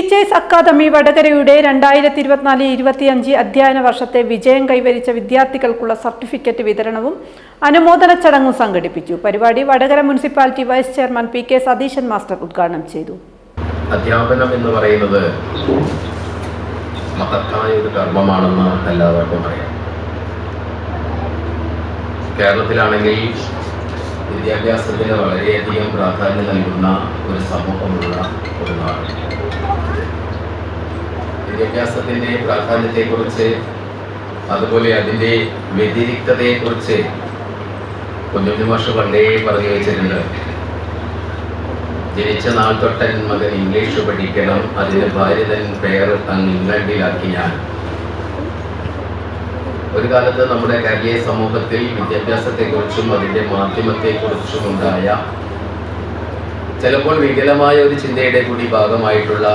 Teachers academy വടകരയുടെ രണ്ടായിരത്തി ഇരുപത്തിനാല് ഇരുപത്തിയഞ്ച് അധ്യയന വർഷത്തെ വിജയം കൈവരിച്ച വിദ്യാർത്ഥികൾക്കുള്ള സർട്ടിഫിക്കറ്റ് വിതരണവും അനുമോദന ചടങ്ങും സംഘടിപ്പിച്ചു. പരിപാടി Vadakara municipality vice chairman P K Satheesan master ഉദ്ഘാടനം ചെയ്തു. അധ്യാപനം എന്ന് പറയുന്നത് മഹത്തായ ഒരു കർമ്മമാണെന്ന് എല്ലാവർക്കും അറിയാം. കേരളത്തിലാണെങ്കിൽ വിദ്യാഭ്യാസത്തിന് വളരെയധികം പ്രാധാന്യം നൽകുന്ന ഒരു സമൂഹമുള്ള ഒരു നാട്. വിദ്യാഭ്യാസത്തിന്റെ പ്രാധാന്യത്തെക്കുറിച്ച് അതുപോലെ അതിന്റെ വ്യതിരിക്തതയെക്കുറിച്ച് കുഞ്ഞുഞ്ഞു മാഷ് പണ്ടേ പറഞ്ഞു വെച്ചിട്ടുണ്ട്. ജനിച്ച നാൾ തൊട്ടൻ മകൻ ഇംഗ്ലീഷ് പഠിക്കണം അതിന് ഭാര്യതൻ പേർ അങ്ങ് ഇംഗ്ലണ്ടിലാക്കി ഞാൻ. ഒരു കാലത്ത് നമ്മുടെ കേരളീയ സമൂഹത്തിൽ വിദ്യാഭ്യാസത്തെക്കുറിച്ചും അതിന്റെ മാധ്യമത്തെക്കുറിച്ചും ഉണ്ടായ ചിലപ്പോൾ വികലമായ ഒരു ചിന്തയുടെ കൂടി ഭാഗമായിട്ടുള്ള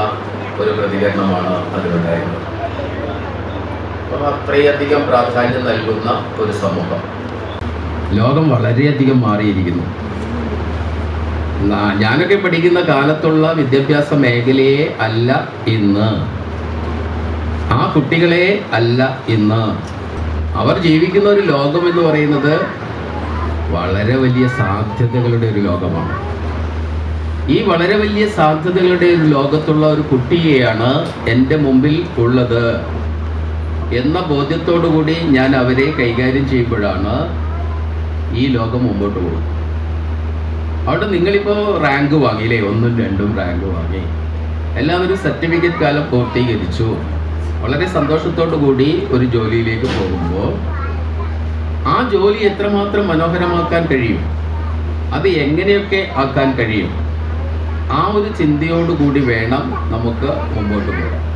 ഒരു പ്രതികരണമാണ് അതിലുണ്ടായിരുന്നത്. അപ്പം അത്രയധികം പ്രാധാന്യം നൽകുന്ന ഒരു സമൂഹം. ലോകം വളരെയധികം മാറിയിരിക്കുന്നു. ഞാനൊക്കെ പഠിക്കുന്ന കാലത്തുള്ള വിദ്യാഭ്യാസ മേഖലയെ അല്ല ഇന്ന്. ആ കുട്ടികളെ അല്ല ഇന്ന്. അവർ ജീവിക്കുന്ന ഒരു ലോകം എന്ന് പറയുന്നത് വളരെ വലിയ സാധ്യതകളുടെ ഒരു ലോകമാണ്. ഈ വളരെ വലിയ സാധ്യതകളുടെ ഒരു ലോകത്തുള്ള ഒരു കുട്ടിയെയാണ് എന്റെ മുമ്പിൽ ഉള്ളത്. എന്ന ബോധ്യത്തോടു കൂടി ഞാൻ അവരെ കൈകാര്യം ചെയ്യുമ്പോഴാണ് ഈ ലോകം മുമ്പോട്ട് പോകുന്നത്. അവിടെ നിങ്ങളിപ്പോൾ റാങ്ക് വാങ്ങിയില്ലേ ഒന്നും രണ്ടും റാങ്ക് വാങ്ങി. എല്ലാവരും സർട്ടിഫിക്കറ്റ് കാലം പൂർത്തീകരിച്ചു. വളരെ സന്തോഷത്തോടു കൂടി ഒരു ജോലിയിലേക്ക് പോകുമ്പോൾ ആ ജോലി എത്രമാത്രം മനോഹരമാക്കാൻ കഴിയും? അത് എങ്ങനെയൊക്കെ ആക്കാൻ കഴിയും? ആ ഒരു ചിന്തയോടുകൂടി വേണം നമുക്ക് മുമ്പോട്ട് പോകാൻ.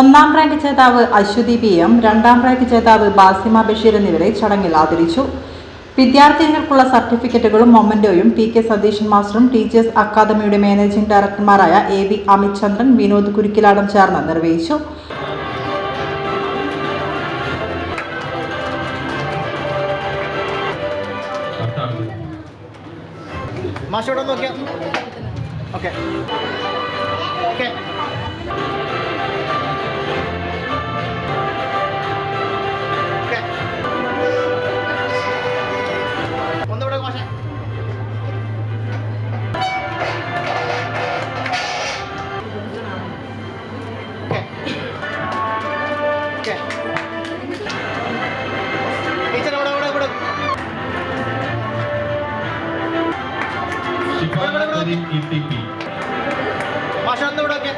ഒന്നാം റാങ്ക് ജേതാവ് അശ്വതി പി എം രണ്ടാം റാങ്ക് ജേതാവ് ബാസിമ ബഷീർ എന്നിവരെ ചടങ്ങിൽ ആദരിച്ചു. വിദ്യാർത്ഥിനികൾക്കുള്ള സർട്ടിഫിക്കറ്റുകളും മൊമന്റോയും പി കെ സതീശൻ മാസ്റ്ററും ടീച്ചേഴ്സ് അക്കാദമിയുടെ മാനേജിംഗ് ഡയറക്ടർമാരായ എ വി അമിത് ചന്ദ്രൻ വിനോദ് കുരുക്കിലാടം ചേർന്ന് നിർവഹിച്ചു. മാഷോടെ നോക്കിയാ. Okay. Okay. Shifana Kareem E T P മാഷ ഒന്ന് ഇവിടെ ഓക്കെ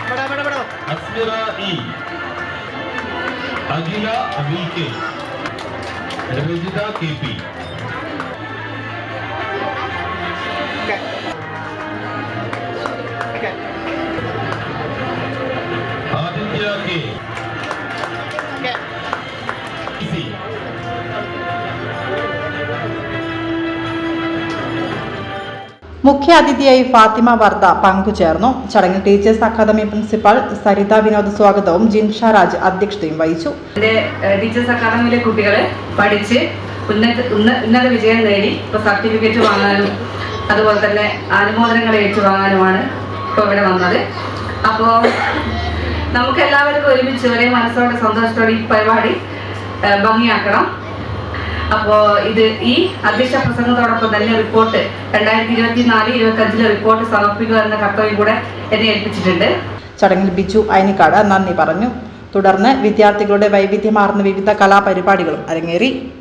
ഇവിടെ ഇവിടെ ഇവിടെ. Asmira E Akhila V K Rajitha K P okay okay Adithya K okay C മുഖ്യാതിഥിയായി ഫാത്തിമ വർദ്ദ പങ്കുചേർന്നു. ചടങ്ങിൽ teachers academy principal Saritha Vinod സ്വാഗതവും ജിൻഷ രാജ് അധ്യക്ഷതയും വഹിച്ചു. ടീച്ചേഴ്സ് അക്കാദമിയിലെ കുട്ടികളെ പഠിച്ച് ഉന്നത ഉന്നത വിജയം നേടി ഇപ്പോൾ സർട്ടിഫിക്കറ്റ് വാങ്ങാനും അതുപോലെ തന്നെ അനുമോദനങ്ങൾ ഏറ്റുവാങ്ങാനുമാണ് ഇപ്പോൾ ഇവിടെ വന്നത്. അപ്പോൾ നമുക്ക് എല്ലാവർക്കും ഒരുമിച്ച് ഒരേ മനസ്സോടെ സന്തോഷത്തോടെ ഈ പരിപാടി ഭംഗിയാക്കണം. അപ്പോൾ ഇത് ഈ അധ്യക്ഷ പ്രസംഗത്തോടൊപ്പം തന്നെ റിപ്പോർട്ട് രണ്ടായിരത്തി ഇരുപത്തി നാല് ഇരുപത്തി റിപ്പോർട്ട് സമർപ്പിക്കുക എന്ന കർത്തവ്യം കൂടെ എന്നെ ഏൽപ്പിച്ചിട്ടുണ്ട്. ചടങ്ങിൽ ബിജു അയനിക്കാട് നന്ദി പറഞ്ഞു. തുടർന്ന് വിദ്യാർത്ഥികളുടെ വൈവിധ്യമാർന്ന വിവിധ കലാപരിപാടികളും അരങ്ങേറി.